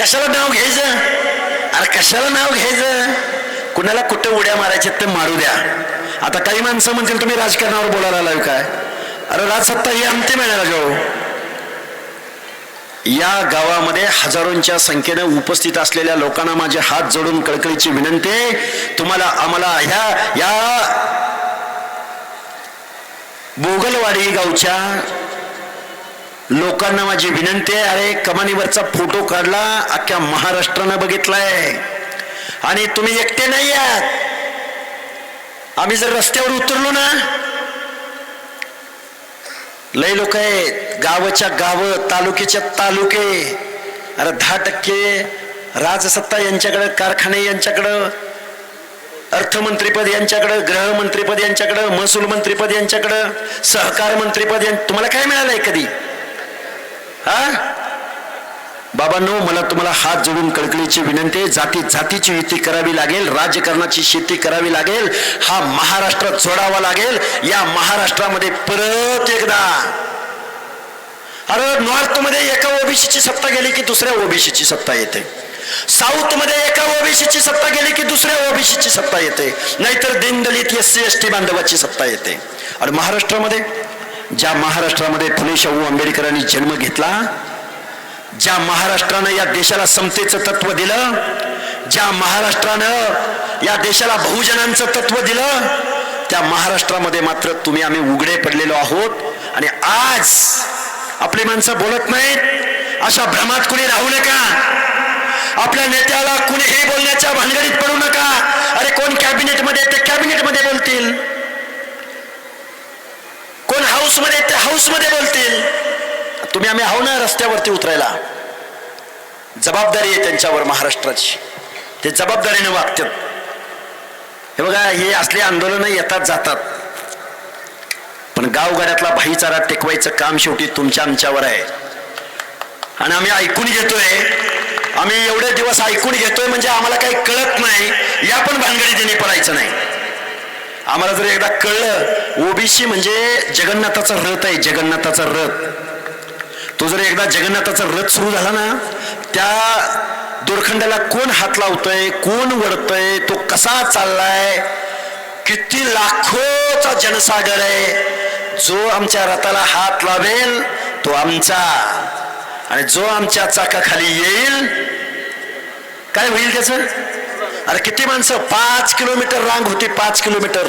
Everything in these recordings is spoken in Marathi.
कशाला नाव घ्यायचं? अरे कशाला नाव घ्यायचं? कुणाला कुठं उड्या मारायच्या ते मारू द्या. आता काही माणसं म्हणतील तुम्ही राजकारणावर बोलायला आलाय काय? अरे राजसत्ता ही अंतिम आहे ना राजाओ या गावामध्ये हजारोंच्या संख्येनं उपस्थित असलेल्या लोकांना माझे हात जोडून कळकळीची विनंती आहे तुम्हाला आम्हाला ह्या या बोगलवाडी गावच्या लोकांना माझी विनंती आहे अरे कमानीवरचा फोटो काढला अख्ख्या महाराष्ट्रानं बघितलाय. आणि तुम्ही एकटे नाही आहात. आम्ही जर रस्त्यावर उतरलो ना लय लोक आहेत गावच्या गाव तालुक्याच्या तालुके. अरे दहा टक्के राजसत्ता यांच्याकडं कारखाने यांच्याकडं अर्थमंत्रीपद यांच्याकडं गृहमंत्रीपद यांच्याकडं महसूल मंत्रीपद यांच्याकडं सहकार मंत्रीपद यां- तुम्हाला काय मिळालंय कधी? हा? बाबांनो मला तुम्हाला हात जोडून कळकळीची विनंती आहे. जाती जातीची युती करावी लागेल राजकारणाची शेती करावी लागेल हा महाराष्ट्र जोडावा लागेल. या महाराष्ट्रामध्ये परत एकदा. अरे नॉर्थमध्ये एका ओबीसीची सत्ता गेली की दुसऱ्या ओबीसीची सत्ता येते. साऊथमध्ये एका ओबीसीची सत्ता गेली की दुसऱ्या ओबीसीची सत्ता येते. नाहीतर दीनदलित एस सी एस टी बांधवाची सत्ता येते. आणि महाराष्ट्रामध्ये ज्या महाराष्ट्रामध्ये फुले शाहू आंबेडकरांनी जन्म घेतला ज्या महाराष्ट्रानं या देशाला समतेचं तत्व दिलं ज्या महाराष्ट्रानं या देशाला बहुजनांचं तत्व दिलं त्या महाराष्ट्रामध्ये मात्र तुम्ही आम्ही उघडे पडलेलो आहोत आणि आज आपली माणसं बोलत नाहीत. अशा भ्रमात कुणी राहू नका. आपल्या नेत्याला कुणीही बोलण्याच्या भानगडीत पडू नका. अरे कोण कॅबिनेटमध्ये? ते कॅबिनेटमध्ये बोलतील. हाऊसमध्ये ते हाऊसमध्ये बोलतील. तुम्ही आम्ही आहो ना रस्त्यावरती उतरायला. जबाबदारी आहे त्यांच्यावर महाराष्ट्राची. ते जबाबदारीने वागतात. हे बघा हे असले आंदोलन येतात जातात. पण गावगाड्यातला भाईचारा टेकवायचं काम शेवटी तुमच्या आमच्यावर आहे. आणि आम्ही ऐकून घेतोय. आम्ही एवढे दिवस ऐकून घेतोय म्हणजे आम्हाला काही कळत नाही. या पण भानगडीने पडायचं नाही. आम्हाला जर एकदा कळलं ओबीसी म्हणजे जगन्नाथाचा रथ आहे जगन्नाथाचा रथ. तो जर एकदा जगन्नाथाचा रथ सुरू झाला ना त्या दोरखंडाला कोण हात लावतोय कोण वडतोय तो कसा चाललाय किती लाखोचा जनसागर आहे. जो आमच्या रथाला हात लावेल तो आमचा. आणि जो आमच्या चाकाखाली येईल काय होईल त्याचं? अरे किती माणसं? पाच किलोमीटर रांग होती पाच किलोमीटर.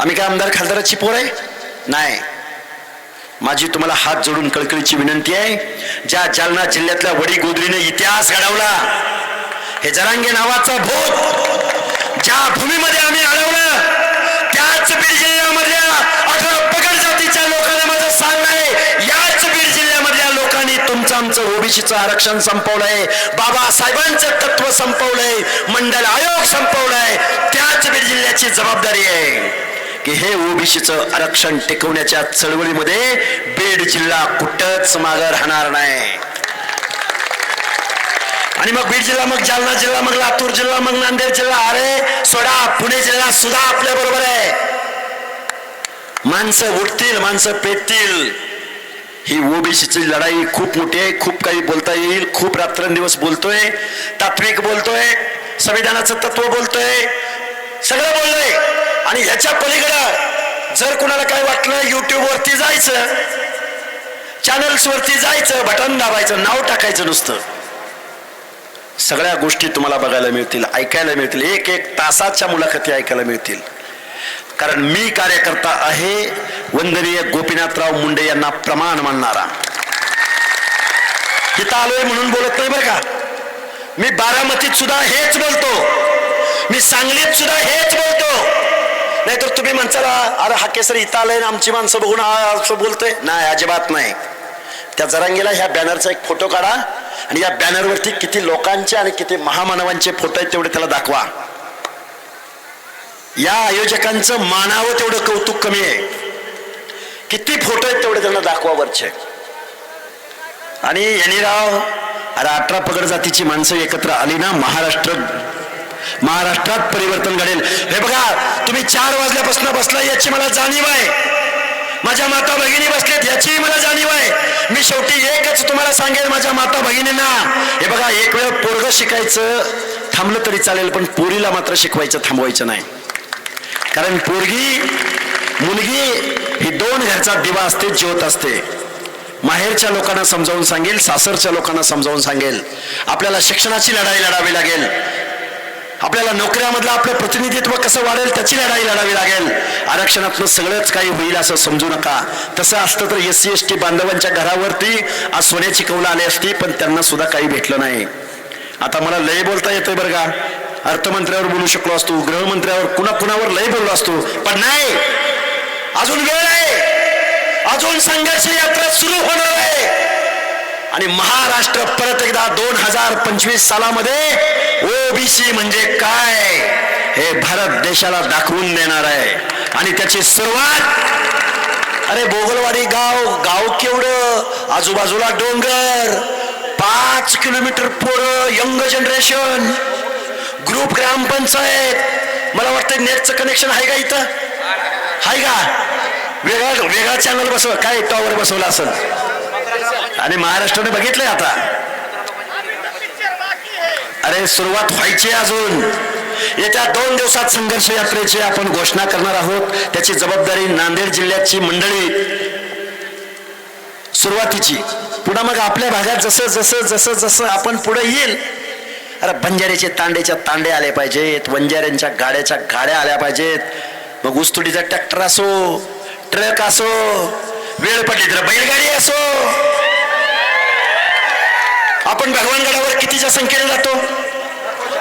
आम्ही काय आमदार खासदाराची पोर आहे? नाही. माझी तुम्हाला हात जोडून कळकळीची विनंती आहे. ज्या जालना जिल्ह्यातल्या वडी गोदरीने इतिहास घडवला हे जरांगे नावाचा भूत ज्या भूमीमध्ये आम्ही अडवलं त्याच बीड जिल्ह्यामधल्या अठरा पगड जातीच्या लोकांना माझं सांगणं आहे याच बीड जिल्ह्यामधल्या लोकांनी तुमचं आमचं ओबीसीचं आरक्षण संपवलंय. बाबासाहेबांचं तत्व संपवलंय. मंडल आयोग संपवलंय. त्याच बीड जिल्ह्याची जबाबदारी आहे. की हे ओबीसीचं आरक्षण टिकवण्याच्या चळवळीमध्ये बीड जिल्हा कुठंच मागं राहणार नाही. आणि मग बीड जिल्हा मग जालना जिल्हा मग लातूर जिल्हा मग नांदेड जिल्हा. अरे सोडा पुणे जिल्हा सुद्धा आपल्या बरोबर आहे. माणसं उठतील माणसं पेटतील. ही ओबीसीची लढाई खूप मोठी आहे खूप काही बोलता येईल खूप रात्रंदिवस बोलतोय तात्विक बोलतोय संविधानाचं तत्व बोलतोय सगळं बोललंय. आणि ह्याच्या पलीकडं जर कुणाला काय वाटलं युट्यूब वरती जायचं चॅनल्स वरती जायचं बटन दाबायचं नाव टाकायचं नुसतं. सगळ्या गोष्टी तुम्हाला बघायला मिळतील ऐकायला मिळतील. एक एक तासाच्या मुलाखती ऐकायला मिळतील. कारण मी कार्यकर्ता आहे. वंदनीय गोपीनाथराव मुंडे यांना प्रमाण मानणारा. इथं आलोय म्हणून बोलत नाही बरं का? मी बारामतीत सुद्धा हेच बोलतो. मी सांगलीत सुद्धा हेच बोलतो. नाहीतर तुम्ही म्हणसाला अरे हा केसर इथं आलंय आमची माणसं बघून असं बोलतोय. नाही अजिबात नाही. त्या जरांगीला ह्या बॅनरचा एक फोटो काढा आणि या बॅनरवरती किती लोकांचे आणि किती महामानवांचे फोटो आहेत तेवढे त्याला दाखवा. या आयोजकांचं मानावं तेवढं कौतुक कमी आहे. किती फोटो आहेत तेवढे त्यांना दाखवा वरचे. आणि यांनी राव अरे अठरा पगड जातीची माणसं एकत्र आली ना महाराष्ट्र महाराष्ट्रात परिवर्तन घडेल. हे बघा तुम्ही चार वाजल्यापासून बसला याची मला जाणीव आहे. माझ्या माता भगिनी बसलेत याचीही मला जाणीव आहे. मी शेवटी एकच तुम्हाला सांगेल माझ्या माता भगिनींना. हे बघा एक वेळ पोरग शिकायचं थांबलं तरी चालेल पण पोरीला मात्र शिकवायचं थांबवायचं नाही. कारण पोरगी मुलगी ही दोन घरचा दिवा असते ज्योत असते. माहेरच्या लोकांना समजावून सांगेल सासरच्या लोकांना समजावून सांगेल. आपल्याला शिक्षणाची लढाई लढावी लागेल. आपल्याला नोकऱ्यामधलं आपलं प्रतिनिधित्व कसं वाढेल त्याची लढाई लढावी लागेल. आरक्षणातलं सगळंच काही होईल असं समजू नका. तसं असतं तर एस सी एस टी बांधवांच्या घरावरती आज सोन्याची कौलं आली असती पण त्यांना सुद्धा काही भेटलं नाही. आता मला लय बोलता येतोय बरं का? अर्थमंत्र्यावर बोलू शकलो असतो गृहमंत्र्यावर कुणा कुणावर लय बोललो असतो पण नाही! अजून वेळ आहे! अजून संघर्ष यात्रा सुरू होणार आहे! आणि महाराष्ट्र परत एकदा दोन हजार पंचवीस सालामध्ये ओबीसी म्हणजे काय? हे भारत देशाला दाखवून देणार आहे. आणि त्याची सुरुवात अरे बोगलवाडी गाव गाव केवढं? आजूबाजूला डोंगर. पाच किलोमीटर पोरं यंग जनरेशन. ग्रुप ग्रामपंचायत. मला वाटतं नेटचं कनेक्शन आहे का इथं? आहे का? वेगळा वेगळा चॅनल बसव काय टॉवर बसवला असेल? आणि महाराष्ट्राने बघितलंय आता. अरे सुरुवात व्हायची आहे अजून. येत्या दोन दिवसात संघर्ष यात्रेची आपण घोषणा करणार आहोत. त्याची जबाबदारी नांदेड जिल्ह्याची मंडळी. सुरुवातीची. पुन्हा मग आपल्या भागात जसं जसं जसं जसं आपण पुढे येईल अरे बंजाऱ्याचे तांडेच्या तांडे आले पाहिजेत बंजाऱ्यांच्या गाड्याच्या गाड्या आल्या पाहिजेत. मग उस्तुडीचा ट्रॅक्टर असो ट्रक असो वेळ पडली तर बैलगाडी असो. आपण भगवानगडावर कितीच्या संख्येने जातो?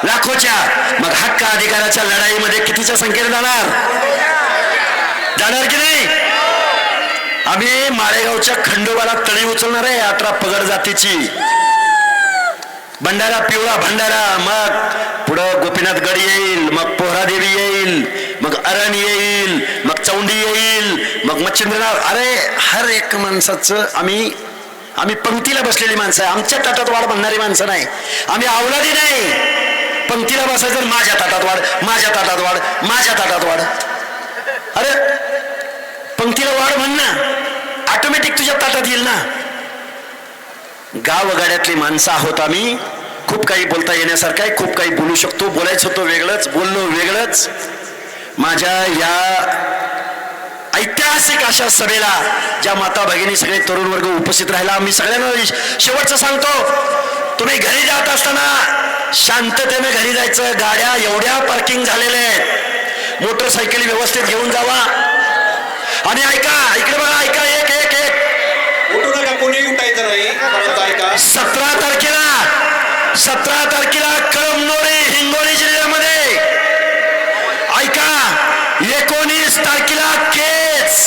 लाखोच्या. मग हक्क अधिकाराच्या लढाईमध्ये कितीच्या संख्येने जाणार? जाणार की नाही? आम्ही माळेगावच्या खंडोबाला तळी उचलणार आहे अठरा पगड जातीची. भंडारा पिवळा भंडारा मग पुढं गोपीनाथ गड येईल मग पोहरादेवी येईल मग अरण येईल मग चौंडी येईल मग मच्छिंद्रनाथ. अरे हर एक माणसाचं आम्ही आम्ही पंक्तीला बसलेली माणसं आहे. आमच्या ताटात वाढ बनणारी माणसं नाही. आम्ही अवलादी नाही. पंक्तीला बसायचं माझ्या ताटात वाढ माझ्या ताटात वाढ माझ्या ताटात वाढ. अरे पंक्तीला वाढ म्हण ना. ऑटोमॅटिक तुझ्या ताटात येईल ना. गावगाड्यातली माणसं आहोत आम्ही. खूप काही बोलता येण्यासारखं आहे खूप काही बोलू शकतो. बोलायचं होतं वेगळंच बोललो वेगळंच. माझ्या या ऐतिहासिक अशा सभेला ज्या माता भगिनी सगळे तरुण वर्ग उपस्थित राहिला मी सगळ्यांना शेवटचं सांगतो. तुम्ही घरी जात असताना शांततेने घरी जायचं. गाड्या एवढ्या पार्किंग झालेल्या आहेत. मोटरसायकली व्यवस्थित घेऊन जावा. आणि ऐका इकडे बघा ऐका एक एक एक उठू नका कोणी उठायचं नाही फक्त ऐका सतरा तारखेला सतरा तारखेला कळमनोरी हिंगोली जिल्ह्यामध्ये. ऐका एकोणीस तारखेला केस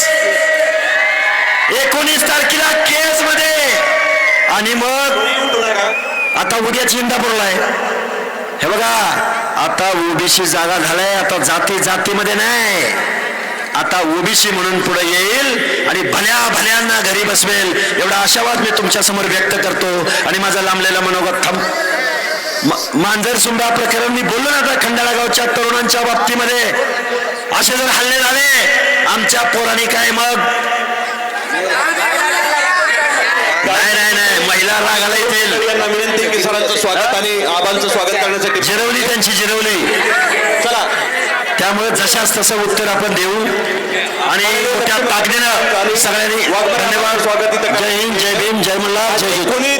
एकोणीस तारखेला केस मध्ये आणि मग आता उद्याच इंदापूरला आहे हे बघा आता ओबीसी जागा झालाय आता जाती जातीमध्ये नाही. आता ओबीसी म्हणून पुढे येईल आणि भल्या भल्यांना घरी बसवेल. एवढा आशावाद मी तुमच्यासमोर व्यक्त करतो. आणि माझा लांबलेला मनोगत थांब. मांजर सुंबा प्रकरण मी बोललो ना आता खंडाळा गावच्या तरुणांच्या बाबतीमध्ये. असे जर हल्ले झाले आमच्या पोरांनी काय मग? नाही नाही नाही. महिला रागाला येतील. यांना विनंती की सरांचं स्वागत आणि आबांचं स्वागत करण्यासाठी. जिरवली त्यांची जिरवली. चला. त्यामुळे जशाच तसं उत्तर आपण देऊ आणि मोठ्या ताकदीनं सगळ्यांनी धन्यवाद स्वागत जय हिंद जय भीम जय मल्हार जय. कोणी